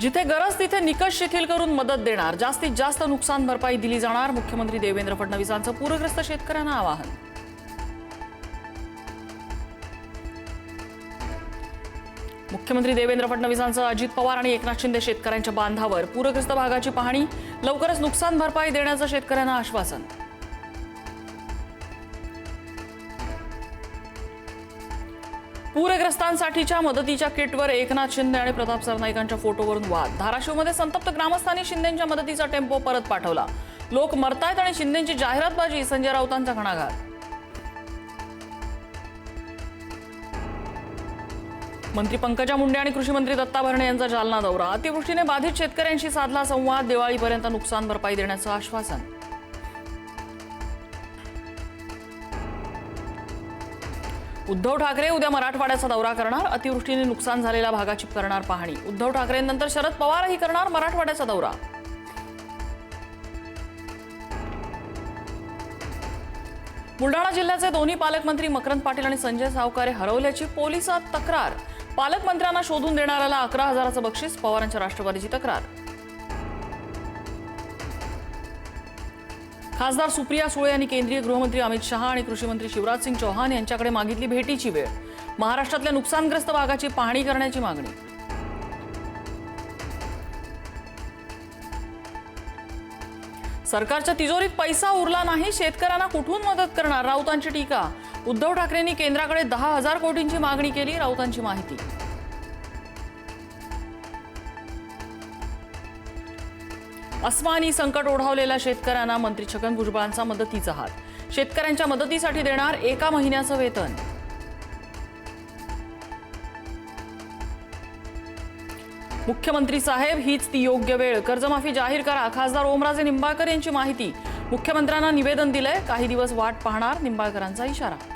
जिथे गरज तिथे निकष शिथिल करून मदत देणार. जास्तीत जास्त नुकसान भरपाई दिली जाणार. मुख्यमंत्री देवेंद्र फडणवीसांचं पूरग्रस्त शेतकऱ्यांना आवाहन. मुख्यमंत्री देवेंद्र फडणवीसांचं अजित पवार आणि एकनाथ शिंदे शेतकऱ्यांच्या बांधावर पूरग्रस्त भागाची पाहणी. लवकरच नुकसान भरपाई देण्याचं शेतकऱ्यांना आश्वासन. पूरग्रस्तांसाठीच्या मदतीच्या किटवर एकनाथ शिंदे आणि प्रताप सरनाईकांच्या फोटोवरून वाद. धाराशिवमध्ये संतप्त ग्रामस्थांनी शिंदेच्या मदतीचा टेम्पो परत पाठवला. लोक मरतायत आणि शिंदेची जाहिरातबाजी संजय राऊतांचा घणाघात. मंत्री पंकजा मुंडे आणि कृषी मंत्री दत्ता भरणे यांचा जालना दौरा. अतिवृष्टीने बाधित शेतकऱ्यांशी साधला संवाद. दिवाळीपर्यंत नुकसान भरपाई देण्याचं आश्वासन. उद्धव ठाकरे उद्या मराठवाड्याचा दौरा करणार. अतिवृष्टीने नुकसान झालेल्या भागाची करणार पाहणी. उद्धव ठाकरेंनंतर शरद पवारही करणार मराठवाड्याचा दौरा. बुलढाणा जिल्ह्याचे दोन्ही पालकमंत्री मकरंद पाटील आणि संजय सावकारे हरवल्याची पोलिसात तक्रार. पालकमंत्र्यांना शोधून देणाऱ्याला अकरा हजाराचं बक्षीस पवारांच्या राष्ट्रवादीची तक्रार. खासदार सुप्रिया सुळे यांनी केंद्रीय गृहमंत्री अमित शहा आणि कृषी मंत्री शिवराज सिंग चौहान यांच्याकडे मागितली भेटीची वेळ. महाराष्ट्रातल्या नुकसानग्रस्त भागाची पाहणी करण्याची मागणी. सरकारच्या तिजोरीत पैसा उरला नाही शेतकऱ्यांना कुठून मदत करणार? राऊतांची टीका. उद्धव ठाकरेंनी केंद्राकडे दहा हजार कोटींची मागणी केली राऊतांची माहिती. अस्मानी संकट ओढावलेल्या शेतकऱ्यांना मंत्री छगन भुजबळांचा मदतीचा हात. शेतकऱ्यांच्या मदतीसाठी देणार एका महिन्याचं वेतन. मुख्यमंत्री साहेब हीच ती योग्य वेळ. कर्जमाफी जाहीर करा. खासदार ओमराजे निंबाळकर यांची माहिती. मुख्यमंत्र्यांना निवेदन दिलंय. काही दिवस वाट पाहणार निंबाळकरांचा इशारा.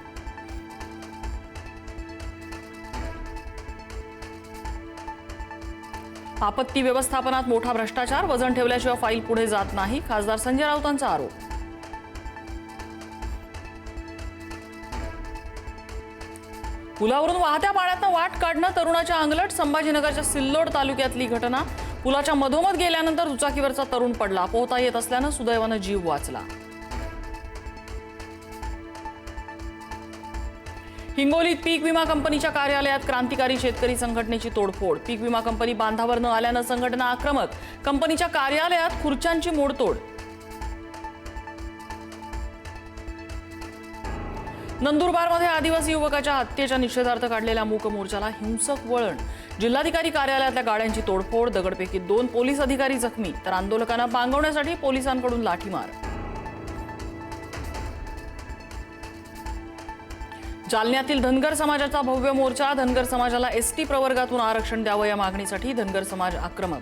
आपत्ती व्यवस्थापनात मोठा भ्रष्टाचार वजन ठेवल्याशिवाय फाईल पुढे जात नाही खासदार संजय राऊतांचा आरोप. पुलावरून वाहत्या पाण्यातनं वाट काढणं तरुणाच्या अंगलट संभाजीनगरच्या सिल्लोड तालुक्यातली घटना. पुलाच्या मधोमध गेल्यानंतर दुचाकीवरचा तरुण पडला. पोहता येत असल्यानं सुदैवानं जीव वाचला. हिंगोलीत पीक विमा कंपनीच्या कार्यालयात क्रांतिकारी शेतकरी संघटनेची तोडफोड. पीक विमा कंपनी बांधावर न आल्यानं संघटना आक्रमक. कंपनीच्या कार्यालयात खुर्च्यांची मोडतोड. नंदुरबारमध्ये आदिवासी युवकाच्या हत्येच्या निषेधार्थ काढलेल्या मूक मोर्चाला हिंसक वळण. जिल्हाधिकारी कार्यालयातल्या गाड्यांची तोडफोड दगडपैकी दोन पोलीस अधिकारी जखमी तर आंदोलकांना पांगवण्यासाठी पोलिसांकडून लाठीमार. जालन्यातील धनगर समाजाचा भव्य मोर्चा धनगर समाजाला एसटी प्रवर्गातून आरक्षण द्यावं या मागणीसाठी धनगर समाज आक्रमक.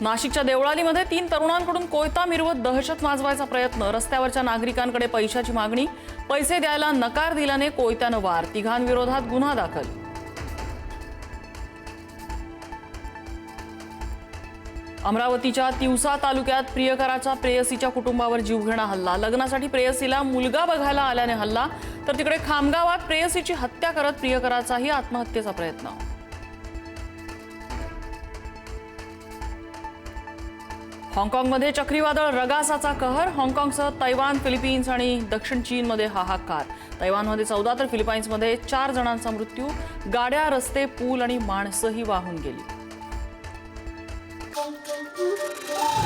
नाशिकच्या देवळालीमध्ये तीन तरुणांकडून कोयता मिरवत दहशत माजवायचा प्रयत्न. रस्त्यावरच्या नागरिकांकडे पैशाची मागणी. पैसे द्यायला नकार दिल्याने कोयत्यानं वार. तिघांविरोधात गुन्हा दाखल. अमरावतीच्या तिवसा तालुक्यात प्रियकराचा प्रेयसीच्या कुटुंबावर जीवघेणा हल्ला. लग्नासाठी प्रेयसीला मुलगा बघायला आल्याने हल्ला. तर तिकडे खामगावात प्रेयसीची हत्या करत प्रियकराचाही आत्महत्येचा प्रयत्न. हाँगकाँगमध्ये चक्रीवादळ रगासाचा कहर. हाँगकाँगसह तैवान फिलिपिन्स आणि दक्षिण चीनमध्ये हाहाकार. तैवानमध्ये चौदा तर फिलिपाईन्समध्ये चार जणांचा मृत्यू. गाड्या रस्ते पूल आणि माणसंही वाहून गेली. Música